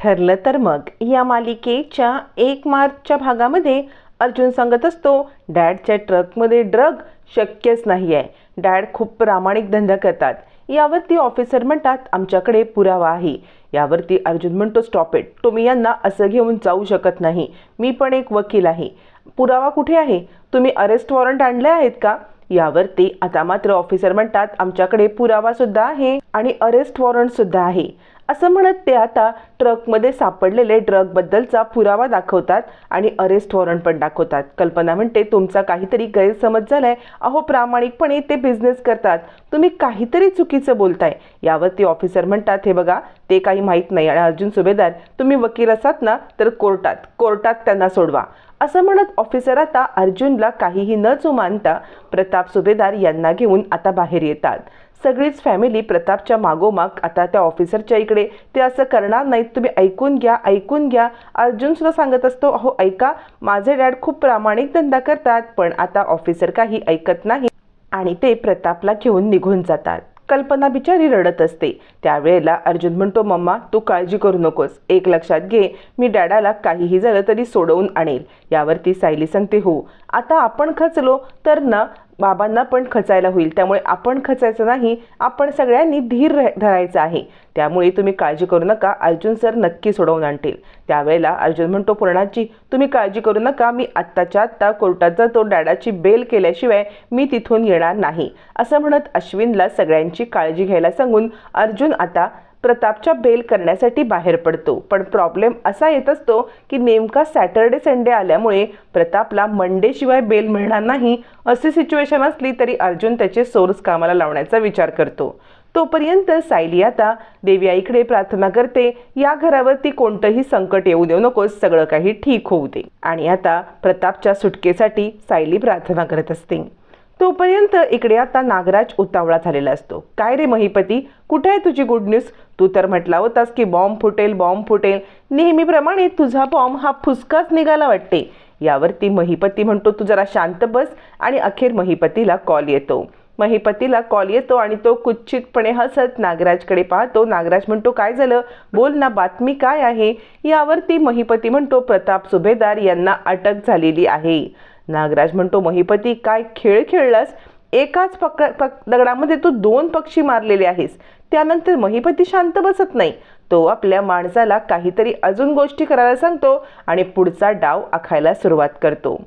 ठरलं तर मग. या मालिकेच्या एक मार्चच्या भागामध्ये अर्जुन सांगत असतो डॅडच्या ट्रकमध्ये ड्रग शक्यच नाही आहे डॅड खूप प्रामाणिक धंदा करतात. यावरती ऑफिसर म्हणतात आमच्याकडे पुरावा आहे. यावरती अर्जुन म्हणतो स्टॉप इट. तुम्ही यांना असं घेऊन जाऊ शकत नाही. मी पण एक वकील आहे. पुरावा कुठे आहे? तुम्ही अरेस्ट वॉरंट आणले आहेत का? यावरती आता मात्र ऑफिसर म्हणतात आमच्याकडे पुरावा सुद्धा आहे आणि अरेस्ट वॉरंट सुद्धा आहे. असं म्हणत ते आता ट्रकमध्ये सापडलेले ड्रगबद्दलचा पुरावा दाखवतात आणि अरेस्ट वॉरंट पण दाखवतात. कल्पना म्हणते तुमचा काहीतरी गैरसमज झालाय. अहो प्रामाणिकपणे ते बिझनेस करतात. तुम्ही काहीतरी चुकीचं बोलताय. यावरती ऑफिसर म्हणतात हे बघा ते काही माहीत नाही आणि अर्जुन सुभेदार तुम्ही वकील असात ना तर कोर्टात कोर्टात त्यांना सोडवा. असं म्हणत ऑफिसर आता अर्जुनला काहीही न जुमानता प्रताप सुभेदार यांना घेऊन आता बाहेर येतात. सगळीच फॅमिली प्रतापच्या मागोमाग आता त्या ऑफिसरच्या इकडे. ते असं करणार नाहीत. तुम्ही ऐकून घ्या ऐकून घ्या. अर्जुन सुद्धा सांगत असतो अहो ऐका माझे डॅड खूप प्रामाणिक धंदा करतात पण आता ऑफिसर काही ऐकत नाही आणि ते प्रतापला घेऊन निघून जातात. कल्पना बिचारी रडत असते. त्यावेळेला अर्जुन म्हणतो मम्मा तू काळजी करू नकोस. एक लक्षात घे मी डॅडाला काहीही झालं तरी सोडवून आणेल. यावरती सायली सांगते हो आता आपण खचलो तर ना बाबांना पण खचायला होईल. त्यामुळे आपण खचायचं नाही आपण सगळ्यांनी धीर धरायचा धरायचं आहे. त्यामुळे तुम्ही काळजी करू नका अर्जुन सर नक्की सोडवून आणतील. त्यावेळेला अर्जुन म्हणतो पूर्णाची तुम्ही काळजी करू नका मी आत्ताच्या आत्ता कोर्टात जातो डॅडाची बेल केल्याशिवाय मी तिथून येणार नाही. असं म्हणत अश्विनला सगळ्यांची काळजी घ्यायला सांगून अर्जुन आता प्रतापच्या बेल करण्यासाठी बाहेर पडतो. पण प्रॉब्लेम असा येत असतो की नेमका सॅटर्डे संडे आल्यामुळे प्रतापला मंडे शिवाय बेल मिळणार नाही अशी सिच्युएशन असली तरी अर्जुन त्याचे सोर्स कामाला लावण्याचा विचार करतो. तोपर्यंत सायली आता देवी आईकडे प्रार्थना करते. या घरावरती कोणतंही संकट येऊ देऊ नकोस. सगळं काही ठीक होऊ दे. आणि आता प्रतापच्या सुटकेसाठी सायली प्रार्थना करत असते. तोपर्यंत इकडे आता नागराज उतावळा झालेला असतो. काय रे महिपती कुठे आहे तुझी गुड न्यूज तू तर म्हटला होतास की बॉम्ब फुटेल बॉम्ब फुटेल. नेहमीप्रमाणे तुझा बॉम्ब हा फुसकाच निघाला वाटते. यावरती महिपती म्हणतो तू जरा शांत बस आणि अखेर महिपतीला कॉल येतो. महिपतीला कॉल येतो आणि तो कुच्छितपणे हसत नागराजकडे पाहतो. नागराज म्हणतो काय झालं? बोल ना बातमी काय आहे? यावरती महिपती म्हणतो प्रताप सुभेदार यांना अटक झालेली आहे. नागराज म्हणतो महिपती काय खेळ खेळलास? एकाच पक पक दगडामध्ये तू दोन पक्षी मारलेले आहेस. त्यानंतर महिपती शांत बसत नाही. तो आपल्या माणसाला काहीतरी अजून गोष्टी करायला सांगतो आणि पुढचा डाव आखायला सुरुवात करतो.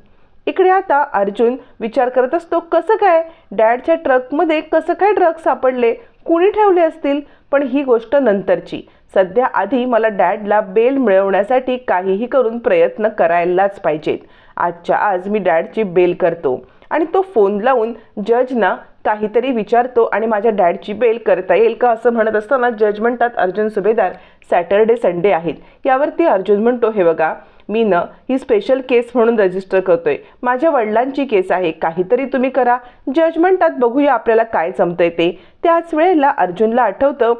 इकडे आता अर्जुन विचार करत असतो कसं काय? डॅडच्या ट्रकमध्ये कसं काय ड्रग सापडले? कुणी ठेवले असतील? पण ही गोष्ट नंतरची. सध्या आधी मला डॅडला बेल मिळवण्यासाठी काहीही करून प्रयत्न करायलाच पाहिजेत. आजच्या आज मी डॅडची बेल करतो. आणि तो फोन लावून जजना काहीतरी विचारतो आणि माझ्या डॅडची बेल करता येईल का असं म्हणत असताना जज म्हणतात अर्जुन सुभेदार सॅटर्डे संडे आहेत. यावरती अर्जुन म्हणतो हे बघा मी न ही स्पेशल केस म्हणून रजिस्टर करतोय. माझ्या वडिलांची केस आहे काहीतरी तुम्ही करा. जज म्हणतात बघूया आपल्याला काय जमतंय ते. त्याच वेळेला अर्जुनला आठवतं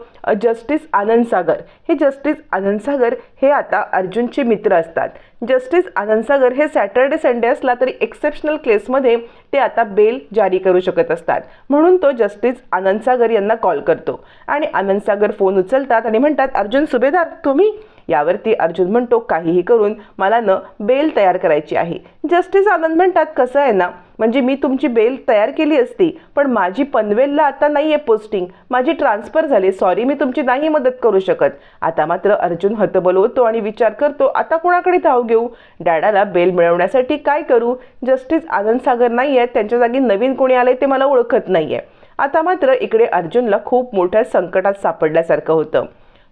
जस्टिस आनंद सागर. हे जस्टिस आनंद सागर हे आता अर्जुनचे मित्र असतात. जस्टिस आनंद सागर हे सॅटर्डे संडे असला तरी एक्सेप्शनल केसमध्ये ते आता बेल जारी करू शकत असतात. म्हणून तो जस्टिस आनंद सागर यांना कॉल करतो. आणि आनंद सागर फोन उचलतात आणि म्हणतात अर्जुन सुभेदार तुम्ही यावरती अर्जुन म्हणतो काहीही करून मला न बेल तयार करायची आहे. जस्टिस आनंद म्हणतात कसं आहे ना म्हणजे मी तुमची बेल तयार केली असती पण माझी पनवेलला आता नाही आहे पोस्टिंग माझी ट्रान्सफर झाली. सॉरी मी तुमची नाही मदत करू शकत. आता मात्र अर्जुन हतबल होतो आणि विचार करतो आता कोणाकडे धाव घेऊ? डॅडाला बेल मिळवण्यासाठी काय करू? जस्टिस आनंद सागर नाही आहेत त्यांच्या जागी नवीन कोणी आले ते मला ओळखत नाही आहे आता मात्र इकडे अर्जुनला खूप मोठ्या संकटात सापडल्यासारखं होतं.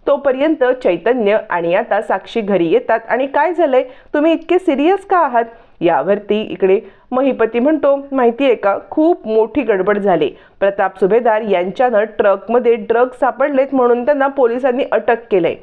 तोपर्यंत चैतन्य आणि आता साक्षी घरी येतात. आणि काय झालंय? तुम्ही इतके सिरियस का आहात? यावरती इकडे महिपती म्हणतो माहिती आहे का खूप मोठी गडबड झाली. प्रताप सुभेदार यांच्यानं ट्रकमध्ये ड्रग सापडलेत म्हणून त्यांना पोलिसांनी अटक केलंय.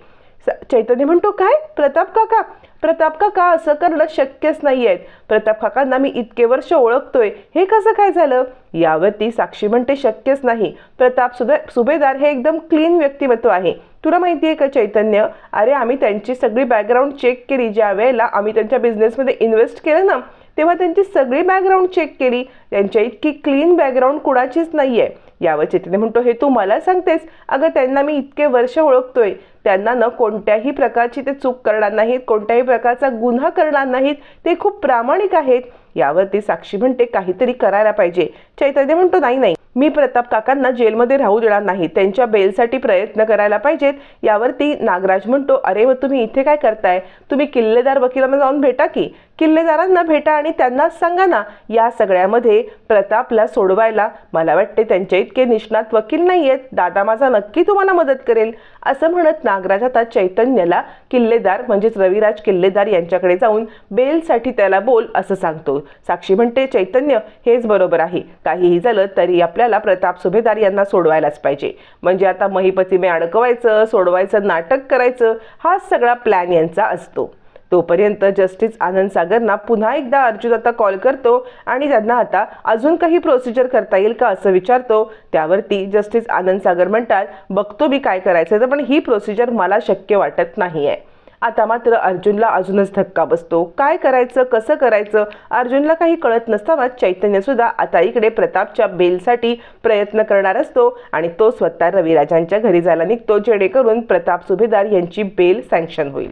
चैतन्य म्हणतो काय? प्रताप काका प्रताप काका असं करणं शक्यच नाही आहेत प्रताप काकांना मी इतके वर्ष ओळखतोय. हे कसं काय झालं? यावरती साक्षी म्हणते शक्यच नाही. प्रताप सुबे सुभेदार हे एकदम क्लीन व्यक्तिमत्व आहे. तुला माहिती आहे का चैतन्य? अरे आम्ही त्यांची सगळी बॅकग्राऊंड चेक केली. ज्या वेळेला आम्ही त्यांच्या बिझनेसमध्ये इन्व्हेस्ट केलं ना तेव्हा त्यांची सगळी बॅकग्राऊंड चेक केली. त्यांच्या इतकी क्लीन बॅकग्राऊंड कुणाचीच नाही आहे यावर चैतन्य म्हणतो हे तू मला सांगतेस? अगं त्यांना मी इतके वर्ष ओळखतोय. त्यांना न कोणत्याही प्रकारची ते चूक करणार नाहीत कोणत्याही प्रकारचा गुन्हा करणार नाहीत. ते खूप प्रामाणिक आहेत. यावरती साक्षी म्हणते काहीतरी करायला पाहिजे. चैतन्य म्हणतो नाही नाही. मी प्रताप काकांना जेलमध्ये राहू देणार नाही. त्यांच्या बेलसाठी प्रयत्न करायला पाहिजेत. यावरती नागराज म्हणतो अरे व तुम्ही इथे काय करताय? तुम्ही किल्लेदार वकिलांना जाऊन भेटा की? किल्लेदारांना भेटा आणि त्यांना सांगा ना या सगळ्यामध्ये प्रतापला सोडवायला मला वाटते त्यांच्या इतके निष्णात वकील नाही आहेत दादा माझा नक्की तुम्हाला मदत करेल. असं म्हणत नागराज आता चैतन्याला किल्लेदार म्हणजेच रविराज किल्लेदार यांच्याकडे जाऊन बेलसाठी त्याला बोल असं सांगतो. साक्षी म्हणते चैतन्य हेच बरोबर आहे. काहीही झालं तरी आपल्याला प्रताप सुभेदार यांना सोडवायलाच पाहिजे. म्हणजे आता महिपतीमे अडकवायचं सोडवायचं नाटक करायचं हा सगळा प्लॅन यांचा असतो. तोपर्यंत जस्टिस आनंद सागरना पुन्हा एकदा अर्जुन आता कॉल करतो आणि त्यांना आता अजून काही प्रोसिजर करता येईल का असं विचारतो. त्यावरती जस्टिस आनंद सागर म्हणतात बघतो मी काय करायचं तर पण ही प्रोसिजर मला शक्य वाटत नाही आहे आता मात्र अर्जुनला अजूनच धक्का बसतो. काय करायचं? कसं करायचं? अर्जुनला काही कळत नसताना चैतन्यसुद्धा आता इकडे प्रतापच्या बेलसाठी प्रयत्न करणार असतो आणि तो स्वतः रविराजांच्या घरी जायला निघतो जेणेकरून प्रताप सुभेदार यांची बेल सँक्शन होईल.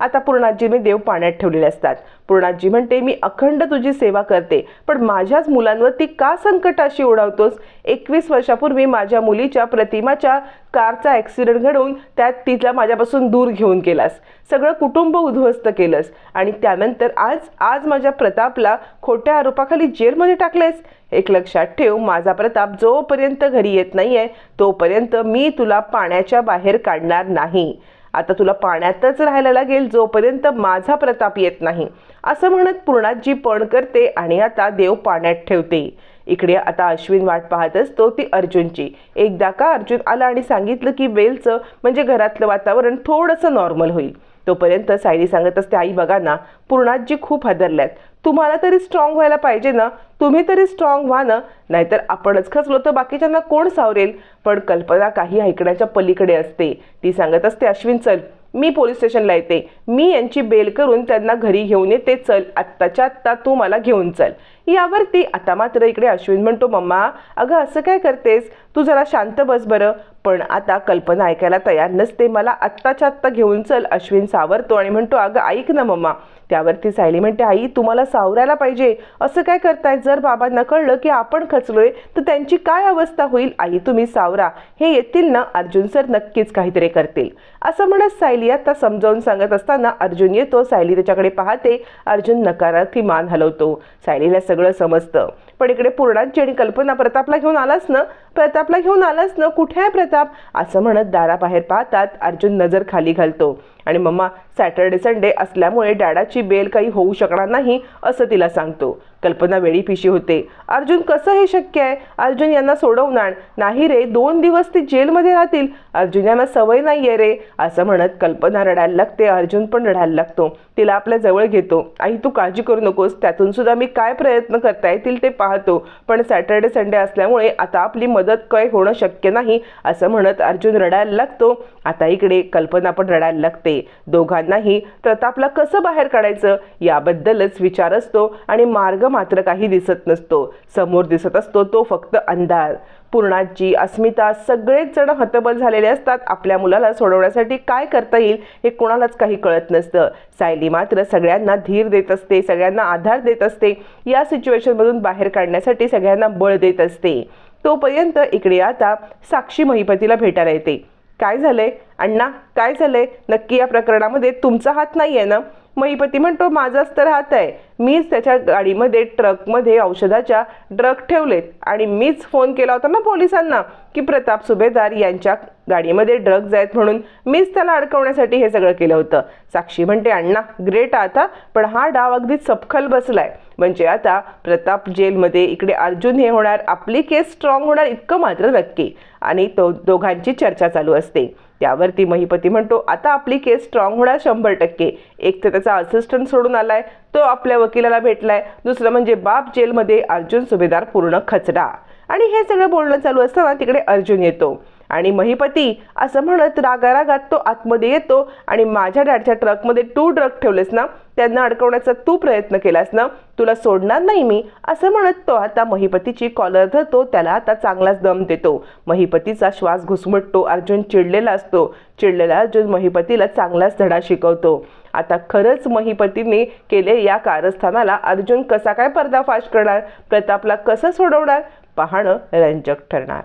आता पूर्णाजीने देव पाण्यात ठेवलेले असतात. पूर्णाजी म्हणते मी अखंड तुझी सेवा करते पण माझ्याच मुलांवर ती का संकटाशी ओढावतोस? एकवीस वर्षापूर्वी माझ्या मुलीच्या प्रतिमाच्या कारचा ॲक्सिडेंट घडवून त्यात तिला माझ्यापासून दूर घेऊन गेलास. सगळं कुटुंब उद्ध्वस्त केलंस. आणि त्यानंतर आज आज माझ्या प्रतापला खोट्या आरोपाखाली जेलमध्ये टाकलेस एक लक्षात ठेव माझा प्रताप जोपर्यंत घरी येत नाहीये तोपर्यंत मी तुला पाण्याच्या बाहेर काढणार नाही. आता तुला पाण्यातच राहायला लागेल जोपर्यंत माझा प्रताप येत नाही. असं म्हणत पूर्णाजी पण करते आणि आता देव पाण्यात ठेवते. इकडे आता अश्विन वाट पाहत असतो ती अर्जुनची. एकदा का अर्जुन आला आणि सांगितलं की वेलचं म्हणजे घरातलं वातावरण थोडंसं नॉर्मल होईल. तोपर्यंत सायली सांगत असते आई बघा ना पूर्णाजी खूप हादरल्यात तुम्हाला तरी स्ट्रॉंग व्हायला पाहिजे ना? तुम्ही तरी स्ट्रॉंग व्हा ना? नाहीतर आपणच खचलो तर बाकीच्यांना कोण सावरेल? पण कल्पना काही ऐकण्याच्या पलीकडे असते. ती सांगत असते अश्विन चल मी पोलीस स्टेशनला येते. मी यांची बेल करून त्यांना घरी घेऊन येते. चल आत्ताच्या आत्ता तू मला घेऊन चल. यावरती आता मात्र इकडे अश्विन म्हणतो मम्मा अगं असं काय करतेस? तू जरा शांत बस बरं. पण आता कल्पना ऐकायला तयार नसते. मला आत्ताच्या आत्ता घेऊन चल अश्विन सावरतो आणि म्हणतो अगं ऐक ना मम्मा त्यावरती सायली म्हणते आई तुम्हाला सावरायला पाहिजे. असं काय करताय जर बाबांना कळलं की आपण खचलोय तर त्यांची काय अवस्था होईल? आई तुम्ही सावरा. हे येतील ना? अर्जुन सर नक्कीच काहीतरी करतील. असं म्हणत सायली आता समजावून सांगत असताना अर्जुन येतो. सायली त्याच्याकडे पाहते. अर्जुन नकारार्थी मान हलवतो. सायलीला सगळं समजतं. पण इकडे पूर्णांची आणि कल्पना प्रतापला घेऊन आलास ना? प्रतापला घेऊन आलास ना? कुठे आहे प्रताप? असं म्हणत दाराबाहेर पाहतात. अर्जुन नजर खाली घालतो. आणि मम्मा सॅटर्डे संडे असल्यामुळे डॅडाची बेल काही होऊ शकणार नाही असं तिला सांगतो. कल्पना वेळी पिशी होते. अर्जुन कसं हे शक्य आहे? अर्जुन यांना सोडवणार. नाही रे दोन दिवस ती जेलमध्ये राहतील. अर्जुन यांना सवय नाही आहे रे. असं म्हणत कल्पना रडायला लागते. अर्जुन पण रडायला लागतो. तिला आपल्या जवळ घेतो. आई तू काळजी करू नकोस. त्यातून सुद्धा मी काय प्रयत्न करता येतील ते पाहतो. पण सॅटर्डे संडे असल्यामुळे आता आपली मदत काय होणं शक्य नाही असं म्हणत अर्जुन रडायला लागतो. आता इकडे कल्पना पण रडायला लागते. दोघांनाही प्रतापला कसं बाहेर काढायचं? याबद्दलच विचार असतो आणि मार्ग मात्र काही दिसत नसतो. समोर दिसत असतो तो फक्त अंधार. पूर्णाजी अस्मिता सगळेच जण हतबल झालेले असतात. आपल्या मुलाला सोडवण्यासाठी काय करता येईल हे कोणालाच काही कळत नसतं. सायली मात्र सगळ्यांना धीर देत असते सगळ्यांना आधार देत असते. या सिच्युएशनमधून बाहेर काढण्यासाठी सगळ्यांना बळ देत असते. तोपर्यंत इकडे आता साक्षी महिपतीला भेटायला येते. काय झालंय? अण्णा काय झालंय? नक्की या प्रकरणामध्ये तुमचा हात नाही आहे ना? महिपती म्हणतो माझाच तर हात आहे. मीच त्याच्या गाडीमध्ये ट्रकमध्ये औषधाच्या ड्रग ठेवलेत. आणि मीच फोन केला होता ना पोलिसांना की प्रताप सुभेदार यांच्या गाडीमध्ये ड्रग्ज आहेत म्हणून मीच त्याला अडकवण्यासाठी हे सगळं केलं होतं. साक्षी म्हणते अण्णा ग्रेट आता पण हा डाव अगदी सपखल बसलाय. म्हणजे आता प्रताप जेलमध्ये इकडे अर्जुन हे होणार आपली केस स्ट्रॉंग होणार इतकं मात्र नक्की. आणि तो दोघांची चर्चा चालू असते. त्यावरती महिपती म्हणतो आता आपली केस स्ट्रॉंग होणार शंभर टक्के. एक तर त्याचा असिस्टंट सोडून आलाय तो आपल्या वकिलाला भेटलाय. दुसरं म्हणजे बाप जेलमध्ये अर्जुन सुभेदार पूर्ण खचडा आणि हे सगळं बोलणं चालू असताना तिकडे अर्जुन येतो. आणि महिपती असं म्हणत रागारागात तो आतमध्ये येतो आणि माझ्या डॅडच्या ट्रकमध्ये तू ड्रग ठेवलेस ना त्यांना अडकवण्याचा तू प्रयत्न केलास ना तुला सोडणार नाही मी असं म्हणत तो आता महिपतीची कॉलर धरतो त्याला आता चांगलाच दम देतो. महिपतीचा श्वास घुसमटतो अर्जुन चिडलेला असतो. चिडलेला अर्जुन महिपतीला चांगलाच धडा शिकवतो. आता खरंच महिपतीने केले या कारस्थानाला अर्जुन कसा काय पर्दाफाश करणार? प्रतापला कसं सोडवणार? पाहणं रंजक ठरणार.